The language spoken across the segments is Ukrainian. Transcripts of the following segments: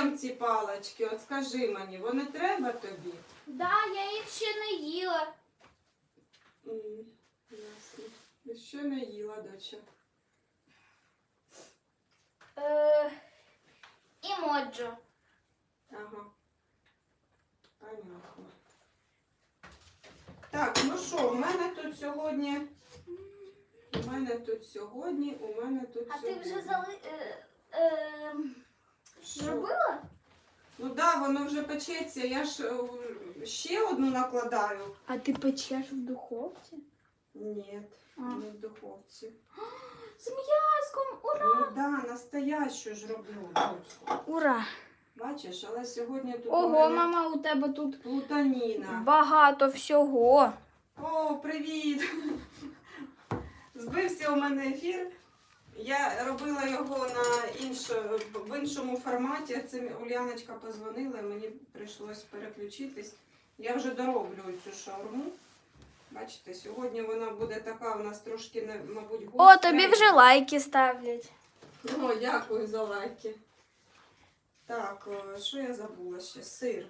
з'їм ці палочки? От скажи мені, вони треба тобі? Да, я їх ще не їла. М, Ясно. Ти Що не їла, доча? Е, і моджо. Ага. Понятно. Так, ну що, в мене тут сьогодні. У мене тут сьогодні, у мене тут А ти сьогодні. вже зали... Е, е? Зробила? Ну так, да, воно вже печеться. Я ж е, ще одну накладаю. А ти печеш в духовці? Ні, А. не в духовці. З м'язком! Ура! Ну да, настоящу ж роблю. Ура! Бачиш, але сьогодні тут у Ого, мене мама, у тебе тут плутаніна. багато всього. О, привіт! Збився у мене ефір. Я робила його на інш... в іншому форматі. Це Ульяночка позвонила, мені прийшлось переключитись. Я вже дороблю цю шаурму. Бачите, сьогодні вона буде така у нас трошки, мабуть, О, тобі вже лайки ставлять. О, дякую за лайки. Так, що я забула ще? Сир.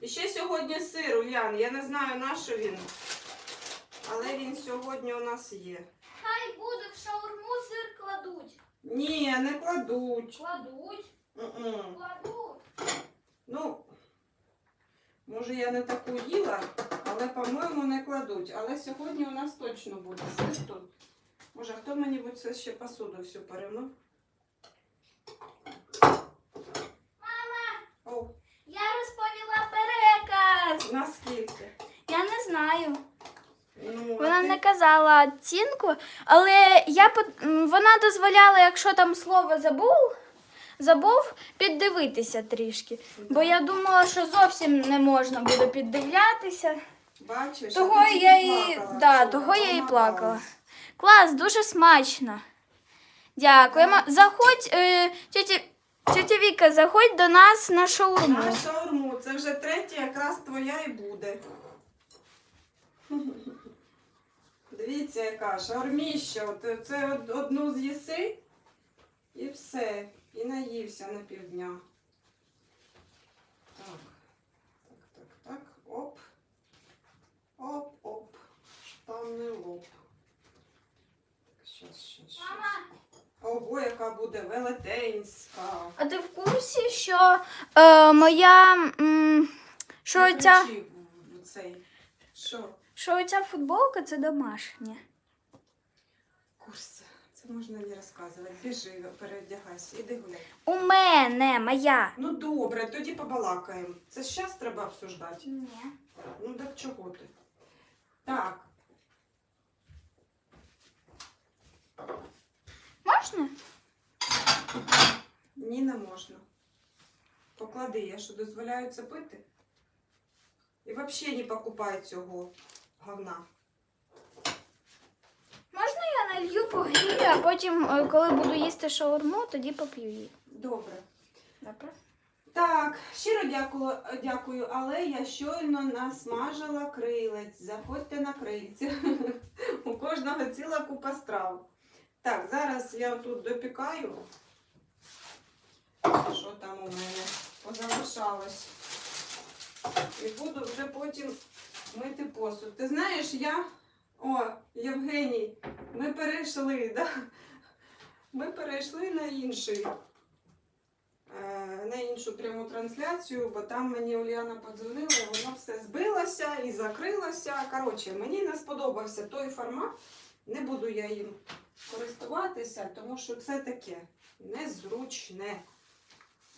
І ще сьогодні сир, Улян. Я не знаю, на що він. Але він сьогодні у нас є. Хай буде в шаурму сир кладуть. Ні, не кладуть. Кладуть, М-м. кладуть. Ну, може я не таку їла, але, по-моєму, не кладуть. Але сьогодні у нас точно буде сир тут. Може, хто мені будь це ще посуду всю перемив? Мама! О, Я розповіла переказ. наскільки? Я не знаю. Ну, Вона не казала оцінку, але я м, вона дозволяла, якщо там слово забув, забув піддивитися трішки. Бо я думала, що зовсім не можна буде піддивлятися. Бачиш, Того а ти тільки я і- плакала, да, того я і плакала. Клас, дуже смачно. Дякуємо. Заходь, е, тетя, тетя Віка, заходь до нас на шаурму. На шаурму, це вже третя, якраз твоя і буде. Дивіться, яка шаурміща. От Це одну з'їси і все. І наївся на півдня. Так, так, так, так. Оп. Оп, оп. Штанний лоб. Так, щас, щас, щас. Ого, яка буде велетенська. А ти в курсі, що е, моя. м, що ця, кричи в- в цей. Що? що ця футболка це домашня? Курс. Це можна не розказувати. Біжи, переодягайся, іди гуляй. У мене, моя. Ну добре, тоді побалакаємо. Це зараз треба обсуждати. Ні. Ну так чого ти? Так, Можна? ні, не можна. Поклади, я що дозволяю це пити? І взагалі не покупай цього говна. Можна я налью погрію, а потім, е, коли буду їсти шаурму, тоді поп'ю її. Добре. Добре. Так, щиро дякую, дякую, але я щойно насмажила крилець. Заходьте на крильці. У кожного ціла купа страв. Так, зараз я тут допікаю. Що там у мене позалишалось. І буду вже потім мити посуд. Ти знаєш, я. О, Євгеній, ми перейшли, да? Ми перейшли на інший е, на іншу пряму трансляцію, бо там мені Уляна подзвонила, воно все збилося і закрилося. Коротше, мені не сподобався той формат. Не буду я їм користуватися, тому що це таке незручне.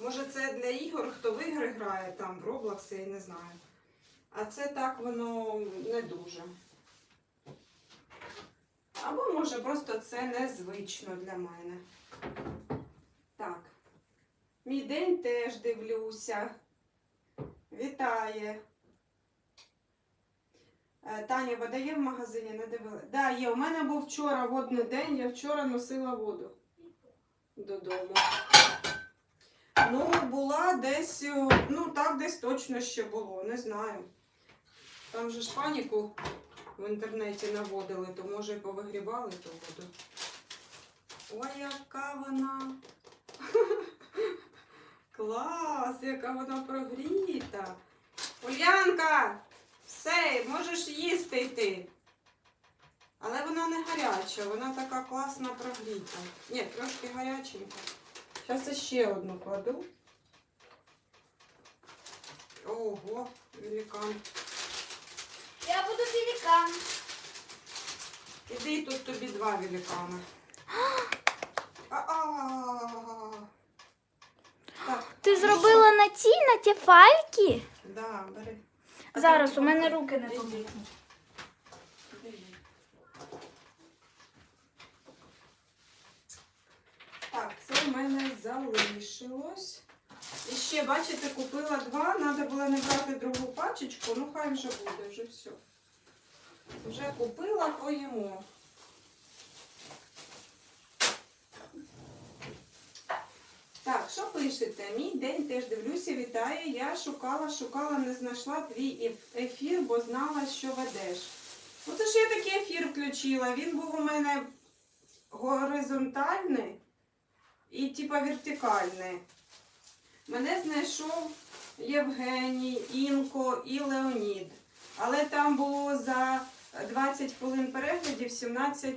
Може, це для ігор, хто в ігри грає там в Roblox, я не знаю. А це так воно не дуже. Або може просто це незвично для мене. Так. Мій день теж дивлюся. Вітає. Е, Таня, вода є в магазині, не дивила. Да, є. У мене був вчора водний день, я вчора носила воду додому. Ну, була десь, е, ну так десь точно ще було, не знаю. Там же ж паніку в інтернеті наводили, то може і повигрібали ту воду. Ой, яка вона. Клас, яка вона прогріта. Ульянка, все, можеш їсти йти. Але вона не гаряча, вона така класна прогріта. Ні, трошки гаряченька. Зараз ще одну кладу. Ого, великан. Я буду великан. Іди тут тобі два великана. Ти ну зробила на ті, на ті фальки? Да, бери. Зараз у мене руки не Іди. Так, це в мене залишилось. І ще, бачите, купила два, треба було не брати другу пачечку, ну хай вже буде, вже все. Вже купила, поїмо. Так, що пишете? Мій день теж дивлюся, вітаю. Я шукала, шукала, не знайшла твій ефір, бо знала, що ведеш. Ну, це ж я такий ефір включила. Він був у мене горизонтальний і типа вертикальний. Мене знайшов Євгеній, Інко і Леонід. Але там було за 20 хвилин переглядів 17.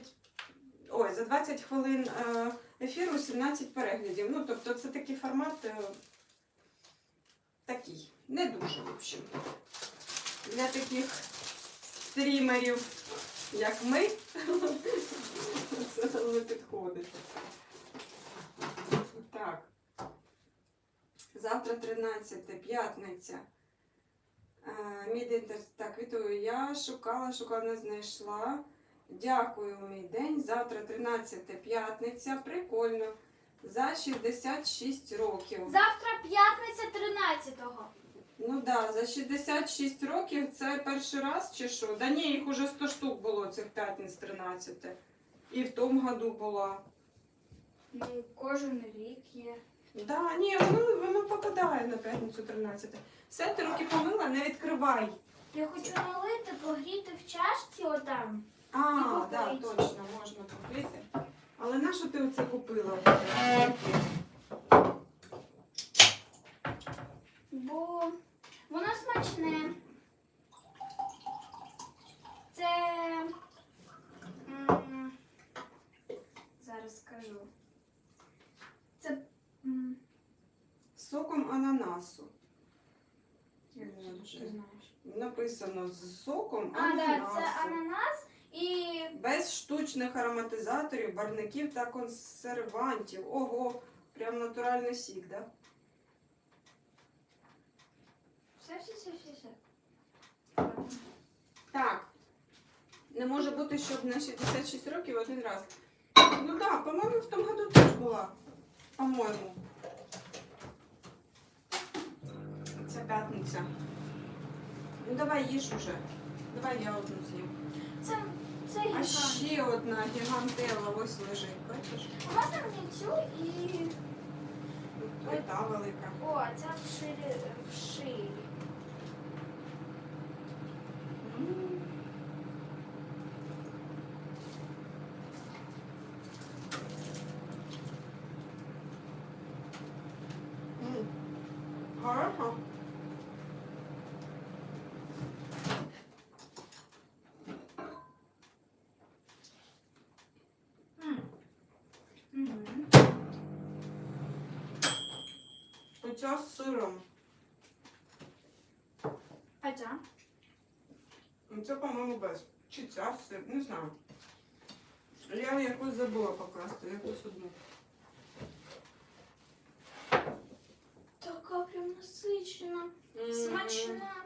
Ой, за 20 хвилин е, ефіру 17 переглядів. Ну, тобто це такий формат е, такий. Не дуже, в общем. Для таких стрімерів, як ми, це не підходить. Так. Завтра 13, п'ятниця. Е, теж- так, вітаю. Я шукала, шукала, не знайшла. Дякую, мій день. Завтра 13 п'ятниця. Прикольно. За 66 років. Завтра п'ятниця 13-го. Ну да, за 66 років це перший раз чи що? Да ні, їх уже 100 штук було цих п'ятниць 13. І в тому году була. Ну, кожен рік є. Да, ні, воно, воно попадає на п'ятницю 13. Все, ти руки помила, не відкривай. Я хочу налити, погріти в чашці отам. А, да, попити. точно, можна купити. Але на що ти оце купила? Бо воно смачне. Це. м, Зараз скажу. Це. м, З соком ананасу. Як Ні, ти знаєш? Написано з соком А, так, ананасу. це ананас і Без штучних ароматизаторів, барників та консервантів. Ого, прям натуральний сік, да? все, все, все, все, все. Так. Не може бути, щоб на 66 років один раз. Ну так, да, по-моєму, в тому году теж була. По-моєму. П'ятниця. Ну давай їж уже. Давай я одну з'їм. Це, це А гігант. ще одна гігантела ось лежить, бачиш? А можна мені цю і. Ой, та велика. О, ця в ширі. В ширі. М. М. Хорошо. М. Мгм. Оця з сиром. А ця? Ну, Це, по-моєму, без. Чи ця з сир, не знаю. Я якусь забула покласти, якусь одну. Така прям насичена. М. Смачна.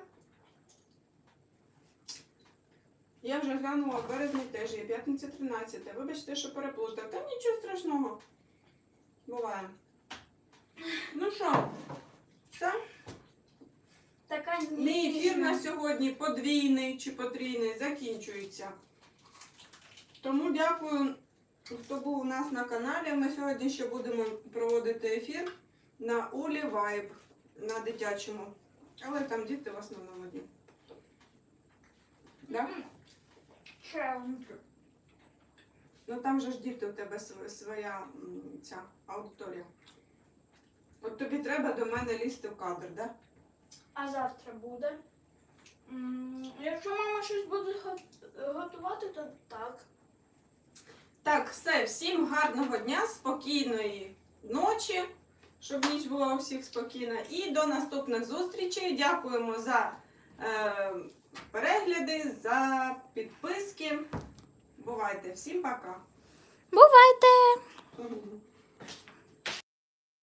Я вже глянула, в березні теж є, п'ятниця 13. Вибачте, що переплутав. Та нічого страшного. Буває. Ну що, все? Така Мій ефір на сьогодні подвійний чи потрійний закінчується. Тому дякую, хто був у нас на каналі. Ми сьогодні ще будемо проводити ефір на Улі Вайб на дитячому. Але там діти в основному одні. Да? Ну там же ж діти у тебе своя ця аудиторія. От тобі треба до мене лізти в кадр, да? А завтра буде. М, Якщо мама щось буде го- готувати, то так. Так, все, всім гарного дня, спокійної ночі, щоб ніч була у всіх спокійна. І до наступних зустрічей. Дякуємо за е, перегляди, за підписки. Бувайте, всім пока. Бувайте!